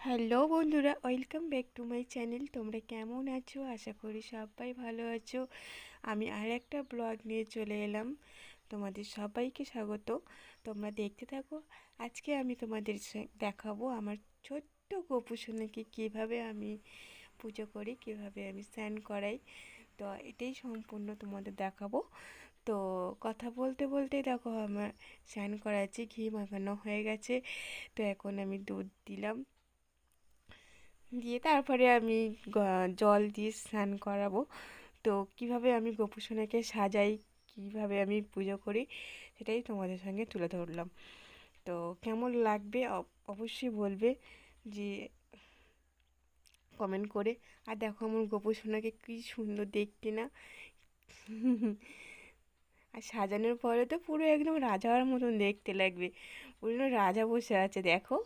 Hello বন্ধুরা, welcome back to my channel. তোমরা কেমন আছো? আশা করি সবাই ভালো আছো। আমি আর একটা ব্লগ নিয়ে চলে এলাম। তোমাদের সবাইকে স্বাগত। তোমরা দেখতে থাকো। আজকে আমি তোমাদের দেখাবো আমার ছোট্ট গোপু সোনাকে কীভাবে আমি পুজো করি, কীভাবে আমি স্নান করাই। তো এটাই সম্পূর্ণ তোমাদের দেখাবো। তো কথা বলতে বলতে দেখো আমার স্নান করাচ্ছি ঘি মাখানো হয়ে গেছে। তো এখন আমি দুধ দিলাম। দিয়ে তারপরে আমি জল দিয়ে স্নান করাবো। তো কীভাবে আমি গোপু সোনাকে সাজাই, কীভাবে আমি পুজো করি, সেটাই তোমাদের সঙ্গে তুলে ধরলাম। তো কেমন লাগবে অব- অবশ্যই বলবে যে কমেন্ট করে। আর দেখো আমার গোপু সোনাকে কি সুন্দর দেখতে না। আর সাজানোর পরে তো পুরো একদম রাজার মতন দেখতে লাগবে। পুরো রাজা বসে আছে, দেখো।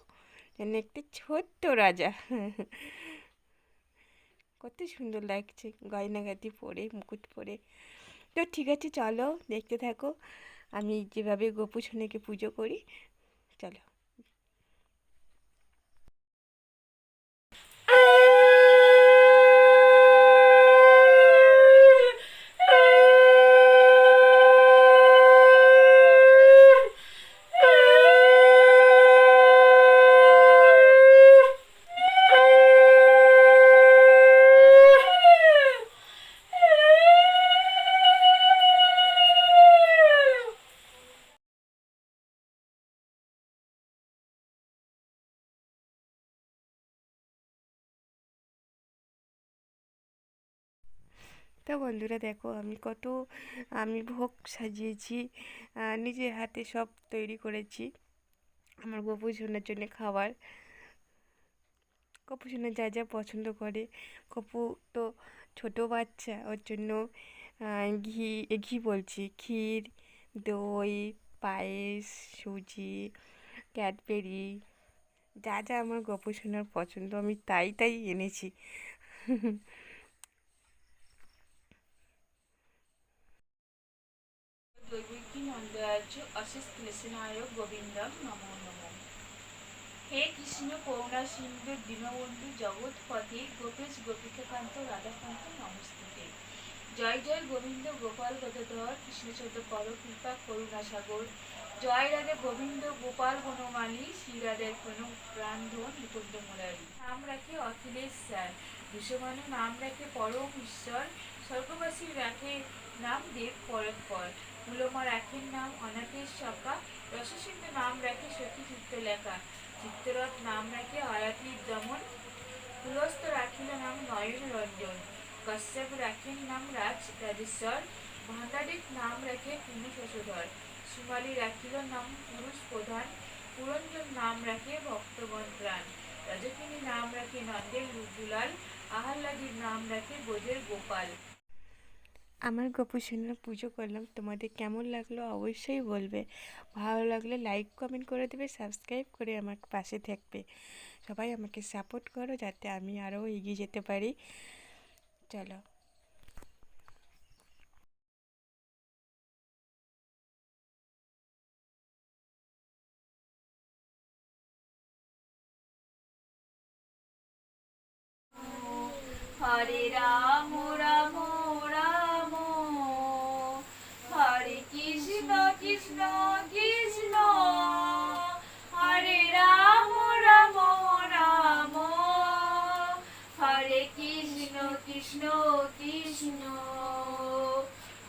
যেন একটি ছোট্ট রাজা। কত সুন্দর লাগছে গয়নাগাতি পরে, মুকুট পরে। তো ঠিক আছে, চলো দেখতে থাকো। আমি যেভাবে গোপু সোনাকে পুজো করি, চলো। তো বন্ধুরা দেখো, আমি কত, আমি ভোগ সাজিয়েছি নিজের হাতে সব তৈরি করেছি, আমার গোপু সোনার জন্য খাবার। গপু সোনা যা যা পছন্দ করে। কপু তো ছোট বাচ্চা, ওর জন্য ঘি ঘি বলছি, ক্ষীর, দই, পায়েস, সুজি, ক্যাডবেরি, যা যা আমার গপু সোনার পছন্দ, আমি তাই তাই এনেছি। দৈবকী অশেষ ক্লেশনায় গোবিন্দম নমো নমো। হে কৃষ্ণ করুণা সিন্ধু দীনবন্ধু জগৎপতি গোপেশ গোপিকাকান্ত রাধাকান্ত নমস্তুতে। জয় জয় গোবিন্দ গোপাল গদাধর, কৃষ্ণচন্দ্র পর কৃপা করুণা সাগর। জয় রাধে গোবিন্দ গোপাল বনমালী শ্রী রাধের প্রণব প্রাণধন মুকুন্দ মুরারি। নাম রাখে অখিলেশ স্যার। বিশ্বমানু নাম রাখে পরম ঈশ্বর। স্বর্গবাসী রাখে নাম দেব পরৎপর মূলমা রাখেন নাম অনাথের সকা রসসিন্ধু নাম রাখে সখী চিত্ত লেখা চিত্তরথ নাম রাখে আয়াতির দমন। পুলস্ত রাখিল নাম নয়ন রঞ্জন। কশ্যপ রাখেন নাম রাজ রাজেশ্বর। ভান্ডারিক নাম রাখে পুনঃ শশধর। সুমালি রাখিল নাম পুরুষ প্রধান। পুরঞ্জন নাম রাখে ভক্তগণ প্রাণ। রজকিনী নাম রাখে নন্দের দুলাল আহ্লাদির নাম রাখে বোধের গোপাল। আমার গোপু সোনার পুজো করলাম। তোমাদের কেমন লাগল অবশ্যই বলবে। ভালো লাগলে লাইক কমেন্ট করে দেবে সাবস্ক্রাইব করে আমার পাশে থাকবে। সবাই আমাকে সাপোর্ট করো যাতে আমি আরও এগিয়ে যেতে পারি। চলো। হরে রাম